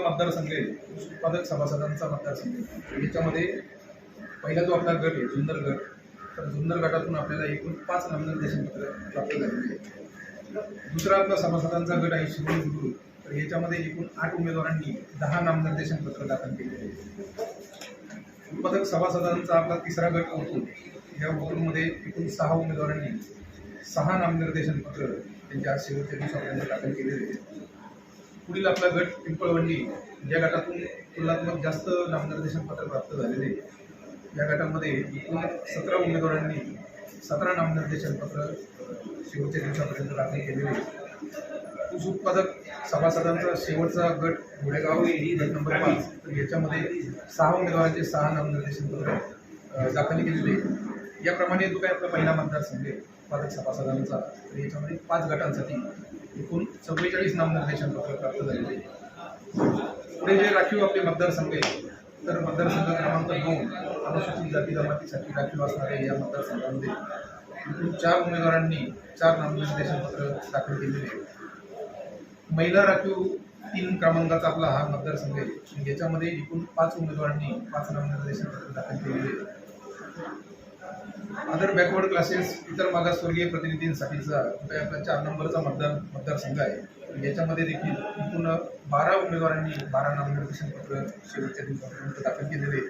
मतदारसंघ आहे उत्पादक सभासदांचा मतदारसंघ. आहे याच्यामध्ये पहिला जो आपला गट आहे जुन्नर गट तर जुन्नर गटातून आपल्याला एकूण पाच नामनिर्देशन पत्र प्राप्त झालेले आहे दुसरा आपला सभासदांचा गट आहे शिवूर गुरु. तर याच्यामध्ये एकूण आठ उमेदवारांनी दहा नामनिर्देशन पत्र दाखल केले आहे उत्पादक सभासदांचा आपला तिसरा गट होतो. या ओतूनमध्ये एकूण सहा उमेदवारांनी सहा नामनिर्देशन पत्र त्यांच्या आज शेवटच्या दिवसापर्यंत दाखल केलेले आहे पुढील आपला गट पिंपळवंडी या गटातून तुलनात्मक जास्त नामनिर्देशन पत्र प्राप्त झालेले आहे. या गटामध्ये एकूण सतरा उमेदवारांनी सतरा नामनिर्देशन पत्र शेवटच्या दिवसापर्यंत दाखल केलेले ऊस उत्पादक सभासदांचा शेवटचा गट घोडेगाव गट नंबर पाच. तर याच्यामध्ये सहा उमेदवारांचे सहा नामनिर्देशन पत्र दाखल केलेले याप्रमाणे जो काही आपला पहिला मतदारसंघ आहे. सभासदांचा तर याच्यामध्ये पाच गटांसाठी एकूण चव्वेचाळीस नामनिर्देशन पत्र प्राप्त झालेले आहे. पुढे जे राखीव आपले मतदारसंघ आहे तर मतदारसंघ क्रमांक दोन अनुसूचित जाती जमातीसाठी राखीव असणारे या मतदारसंघामध्ये एकूण चार उमेदवारांनी चार नामनिर्देशन पत्र दाखल केलेले आहे. महिला राखीव तीन क्रमांकाचा आपला हा मतदारसंघ आहे. याच्यामध्ये एकूण पाच उमेदवारांनी पाच नामनिर्देशन पत्र दाखल केलेले अदर बॅकवर्ड क्लासेस इतर मागासवर्गीय प्रतिनिधींसाठीचा आपला चार नंबरचा मतदार मतदारसंघ आहे. याच्यामध्ये देखील एकूण बारा उमेदवारांनी बारा नामनिर्देशन पत्र शेवटच्या दिवसापर्यंत दाखल केलेले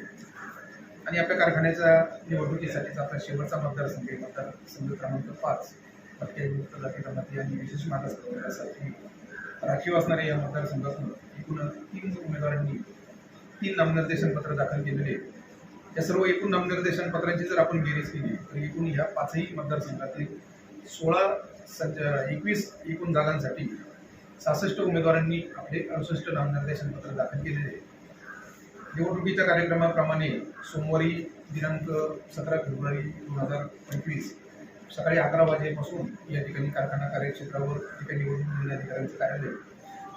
आणि आपल्या कारखान्याच्या निवडणुकीसाठीचा आपला शेवटचा मतदारसंघ आहे. मतदारसंघ क्रमांक पाच भटक्या जाती आणि विशेष मागासवर्गासाठी राखीव असणाऱ्या या मतदारसंघातून एकूण तीन उमेदवारांनी तीन नामनिर्देशन पत्र दाखल केलेले आहे या सर्व एकूण नामनिर्देशन पत्रांची जर आपण बेरीज केली तर एकूण ह्या पाचही मतदारसंघातील सोळा संच एकवीस एकूण जागांसाठी सहासष्ट उमेदवारांनी आपले अडुसष्ट नामनिर्देशन पत्र दाखल केलेले आहे. निवडणुकीच्या कार्यक्रमाप्रमाणे सोमवारी दिनांक सतरा फेब्रुवारी दोन हजार पंचवीस सकाळी अकरा वाजेपासून या ठिकाणी कारखाना कार्यक्षेत्रावर ठिकाणी निवडणूक जिल्हाधिकाऱ्यांचं कार्यालय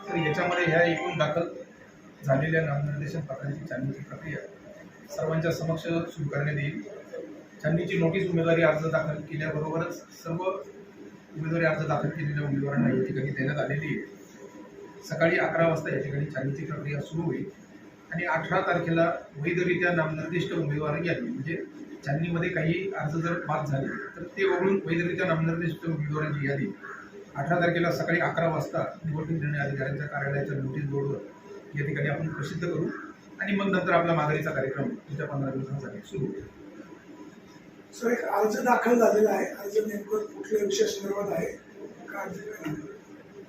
तर याच्यामध्ये ह्या एकूण दाखल झालेल्या नामनिर्देशन पत्रांची छाननीची प्रक्रिया सर्वांच्या समक्ष सुरू करण्यात येईल. छाननीची नोटीस उमेदवारी अर्ज दाखल केल्याबरोबरच सर्व उमेदवारी अर्ज दाखल केलेल्या उमेदवारांना या ठिकाणी देण्यात आलेली आहे. सकाळी अकरा वाजता या ठिकाणी छाननीची प्रक्रिया सुरू होईल आणि अठरा तारखेला वैधरित्या नामनिर्दिष्ट उमेदवार यादी म्हणजे छाननीमध्ये काही अर्ज जर बाद झाले तर ते वगळून वैधरित्या नामनिर्दिष्ट उमेदवारांची यादी. अठरा तारखेला सकाळी अकरा वाजता निवडणूक निर्णय अधिकाऱ्यांच्या कार्यालयाच्या नोटीस बोर्डवर या ठिकाणी आपण प्रसिद्ध करू. आणि मग नंतर आपला माघारीचा कार्यक्रम पुढच्या पंधरा दिवसांसाठी सुरू होईल. सर एक अर्ज दाखल झालेला आहे. अर्ज नेमकं कुठल्या विषय संदर्भात आहे?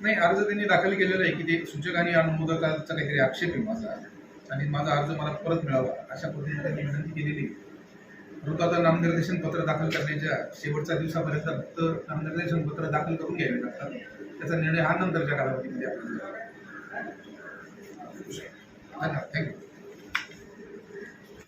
नाही अर्ज त्यांनी दाखल केलेला आहे की ते सूचक आणि अनुमोदकाचा काहीतरी आक्षेप आहे माझा. आणि माझा अर्ज मला परत मिळावा अशा पद्धतीने त्यांनी विनंती केलेली आहे. परंतु आता नामनिर्देशन पत्र दाखल करण्याच्या शेवटच्या दिवसापर्यंत फक्त नामनिर्देशन पत्र दाखल करून घ्यावे लागतात. त्याचा निर्णय हा नंतरच्या कालावधीमध्ये लागेल. धन्यवाद. थँक्यू.